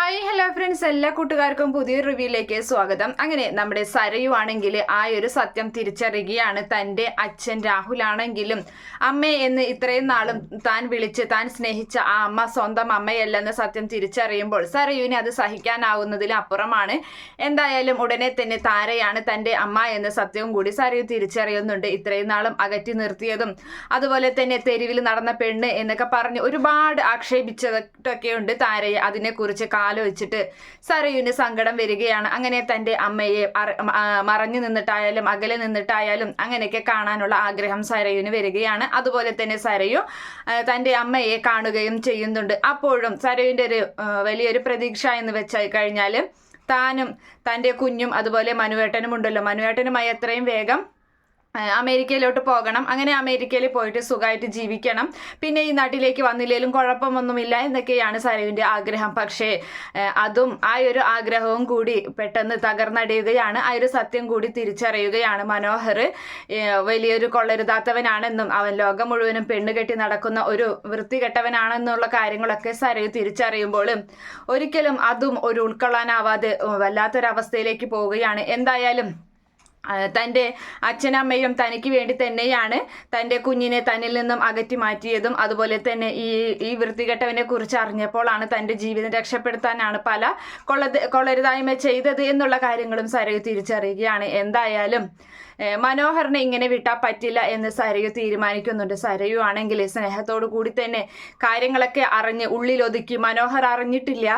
Hi hello friends എല്ലാ കൂട്ടുകാർക്കും പുതിയൊരു റിവ്യൂയിലേക്ക് സ്വാഗതം. അങ്ങനെ നമ്മുടെ സരയുവാണെങ്കിൽ ആ ഒരു സത്യം തിരിച്ചറിയുകയാണ്. തന്റെ അച്ഛൻ രാഹുൽ ആണെങ്കിലും അമ്മ എന്ന് ഇത്രയും നാളും താൻ വിളിച്ച് താൻ സ്നേഹിച്ച ആ അമ്മ സ്വന്തം അമ്മയല്ലെന്ന് സത്യം തിരിച്ചറിയുമ്പോൾ സരയുവിന് അത് സഹിക്കാനാവുന്നതിലപ്പുറമാണ് എന്തായാലും ഉടനെ തന്നെ താരയാണ് തന്റെ അമ്മ എന്ന സത്യവും കൂടി സരയു തിരിച്ചറിയുന്നുണ്ട്. ഇത്രയും നാളും അകറ്റി നിർത്തിയതും അതുപോലെ തന്നെ തെരുവിൽ നടന്ന പെണ്ണ് എന്നൊക്കെ പറഞ്ഞ് ഒരുപാട് ആക്ഷേപിച്ചതൊക്കെയുണ്ട് താരയെ. അതിനെക്കുറിച്ച് ആലോചിച്ചിട്ട് സരയുവിന് സങ്കടം വരികയാണ്. അങ്ങനെ തന്റെ അമ്മയെ മറഞ്ഞു നിന്നിട്ടായാലും അകലെ നിന്നിട്ടായാലും അങ്ങനെയൊക്കെ കാണാനുള്ള ആഗ്രഹം സരയുവിന് വരികയാണ്. അതുപോലെ തന്നെ സരയു തന്റെ അമ്മയെ കാണുകയും ചെയ്യുന്നുണ്ട്. അപ്പോഴും സരയുവിന്റെ ഒരു വലിയൊരു പ്രതീക്ഷ എന്ന് വെച്ചാൽ കഴിഞ്ഞാൽ താനും തന്റെ കുഞ്ഞും അതുപോലെ മനുവേട്ടനും ഉണ്ടല്ലോ മനുവേട്ടനുമായി എത്രയും വേഗം അമേരിക്കയിലോട്ട് പോകണം. അങ്ങനെ അമേരിക്കയിൽ പോയിട്ട് സുഖമായിട്ട് ജീവിക്കണം. പിന്നെ ഈ നാട്ടിലേക്ക് വന്നില്ലേലും കുഴപ്പമൊന്നുമില്ല എന്നൊക്കെയാണ് സരുവിന്റെ ആഗ്രഹം. പക്ഷേ അതും ആ ഒരു ആഗ്രഹവും കൂടി പെട്ടെന്ന് തകർന്നടിയുകയാണ്. ആ ഒരു സത്യം കൂടി തിരിച്ചറിയുകയാണ് മനോഹർ. വലിയൊരു കൊള്ളരുതാത്തവനാണെന്നും അവൻ ലോകം മുഴുവനും പെണ്ണുകെട്ടി നടക്കുന്ന ഒരു വൃത്തികെട്ടവനാണെന്നുള്ള കാര്യങ്ങളൊക്കെ സരയു തിരിച്ചറിയുമ്പോൾ ഒരിക്കലും അതും ഒരു ഉൾക്കൊള്ളാനാവാതെ വല്ലാത്തൊരവസ്ഥയിലേക്ക് പോവുകയാണ്. എന്തായാലും തന്റെ അച്ഛനമ്മയും തനിക്ക് വേണ്ടി തന്നെയാണ് തന്റെ കുഞ്ഞിനെ തന്നിൽ നിന്നും അകറ്റി മാറ്റിയതും അതുപോലെ തന്നെ ഈ ഈ വൃത്തികെട്ടവനെ കുറിച്ച് അറിഞ്ഞപ്പോഴാണ് തന്റെ ജീവിതം രക്ഷപ്പെടുത്താനാണ് പല കൊള്ള കൊള്ളരുതായ്മ ചെയ്തത് എന്നുള്ള കാര്യങ്ങളും സരയു തിരിച്ചറിയുകയാണ്. എന്തായാലും മനോഹറിനെ ഇങ്ങനെ വിട്ടാൽ പറ്റില്ല എന്ന് സരയു തീരുമാനിക്കുന്നുണ്ട്. സരയു ആണെങ്കിൽ സ്നേഹത്തോടു കൂടി തന്നെ കാര്യങ്ങളൊക്കെ അറിഞ്ഞ് ഉള്ളിലൊതുക്കി മനോഹർ അറിഞ്ഞിട്ടില്ല.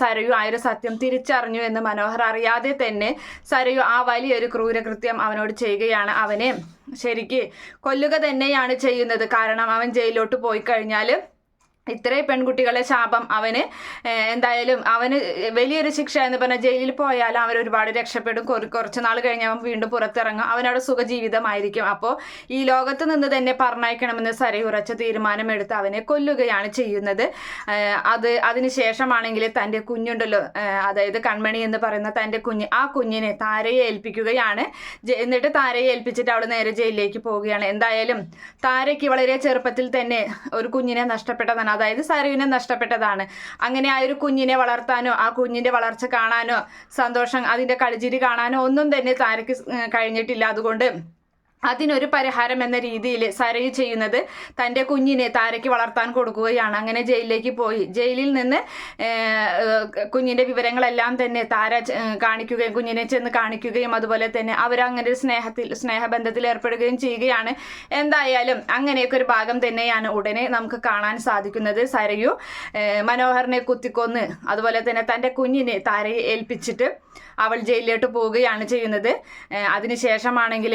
സരയു ആ ഒരു സത്യം തിരിച്ചറിഞ്ഞു എന്ന് മനോഹർ അറിയാതെ തന്നെ സരയു ആ വലിയൊരു ക്രൂരകൃത്യം അവനോട് ചെയ്യുകയാണ്. അവനെ ശരിക്ക് കൊല്ലുക തന്നെയാണ് ചെയ്യുന്നത്. കാരണം അവൻ ജയിലിലോട്ട് പോയി കഴിഞ്ഞാൽ ഇത്രയും പെൺകുട്ടികളെ ശാപം അവന് എന്തായാലും അവന് വലിയൊരു ശിക്ഷ എന്ന് പറഞ്ഞാൽ ജയിലിൽ പോയാൽ അവൻ ഒരുപാട് രക്ഷപ്പെടും. കുറച്ച് നാൾ കഴിഞ്ഞ് അവൻ വീണ്ടും പുറത്തിറങ്ങും. അവനവിടെ സുഖജീവിതമായിരിക്കും. അപ്പോൾ ഈ ലോകത്ത് നിന്ന് തന്നെ പറഞ്ഞയക്കണമെന്ന് സരി ഉറച്ച തീരുമാനമെടുത്ത് അവനെ കൊല്ലുകയാണ് ചെയ്യുന്നത്. അത് അതിനുശേഷമാണെങ്കിൽ തന്റെ കുഞ്ഞുണ്ടല്ലോ അതായത് കൺമണി എന്ന് പറയുന്ന തന്റെ കുഞ്ഞ് ആ കുഞ്ഞിനെ താരയെ ഏൽപ്പിക്കുകയാണ്. എന്നിട്ട് താരയെ ഏൽപ്പിച്ചിട്ട് അവൾ നേരെ ജയിലിലേക്ക് പോവുകയാണ്. എന്തായാലും താരയ്ക്ക് വളരെ ചെറുപ്പത്തിൽ തന്നെ ഒരു കുഞ്ഞിനെ നഷ്ടപ്പെട്ടതാണ്. അതായത് സരുവിനെ നഷ്ടപ്പെട്ടതാണ്. അങ്ങനെ ആ ഒരു കുഞ്ഞിനെ വളർത്താനോ ആ കുഞ്ഞിന്റെ വളർച്ച കാണാനോ സന്തോഷം അതിന്റെ കളിചിരി കാണാനോ ഒന്നും തന്നെ താരയ്ക്ക് കഴിഞ്ഞിട്ടില്ല. അതുകൊണ്ട് അതിനൊരു പരിഹാരം എന്ന രീതിയിൽ സരയു ചെയ്യുന്നത് തന്റെ കുഞ്ഞിനെ താരയ്ക്ക് വളർത്താൻ കൊടുക്കുകയാണ്. അങ്ങനെ ജയിലിലേക്ക് പോയി. ജയിലിൽ നിന്ന് കുഞ്ഞിന്റെ വിവരങ്ങളെല്ലാം തന്നെ താര കാണിക്കുകയും കുഞ്ഞിനെ ചെന്ന് കാണിക്കുകയും അതുപോലെ തന്നെ അവരങ്ങനെ ഒരു സ്നേഹത്തിൽ സ്നേഹബന്ധത്തിൽ ഏർപ്പെടുകയും ചെയ്യുകയാണ്. എന്തായാലും അങ്ങനെയൊക്കെ ഒരു ഭാഗം തന്നെയാണ് ഉടനെ നമുക്ക് കാണാൻ സാധിക്കുന്നത്. സരയു മനോഹറിനെ കുത്തിക്കൊന്ന് അതുപോലെ തന്നെ തന്റെ കുഞ്ഞിനെ താരയെ ഏൽപ്പിച്ചിട്ട് അവൾ ജയിലിലോട്ട് പോവുകയാണ് ചെയ്യുന്നത്. അതിനുശേഷമാണെങ്കിൽ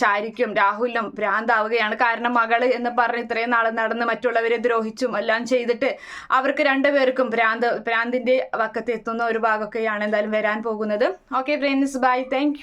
ഷാരിക്കും രാഹുലിനും ഭ്രാന്താവുകയാണ്. കാരണം മകൾ എന്ന് പറഞ്ഞ് ഇത്രയും നാൾ നടന്ന് മറ്റുള്ളവരെ ദ്രോഹിച്ചും എല്ലാം ചെയ്തിട്ട് അവർക്ക് രണ്ടുപേർക്കും ഭ്രാന്ത് ഭ്രാന്തിന്റെ വക്കത്തെത്തുന്ന ഒരു ഭാഗമൊക്കെയാണ് എന്തായാലും വരാൻ പോകുന്നത്. Okay friends bye thank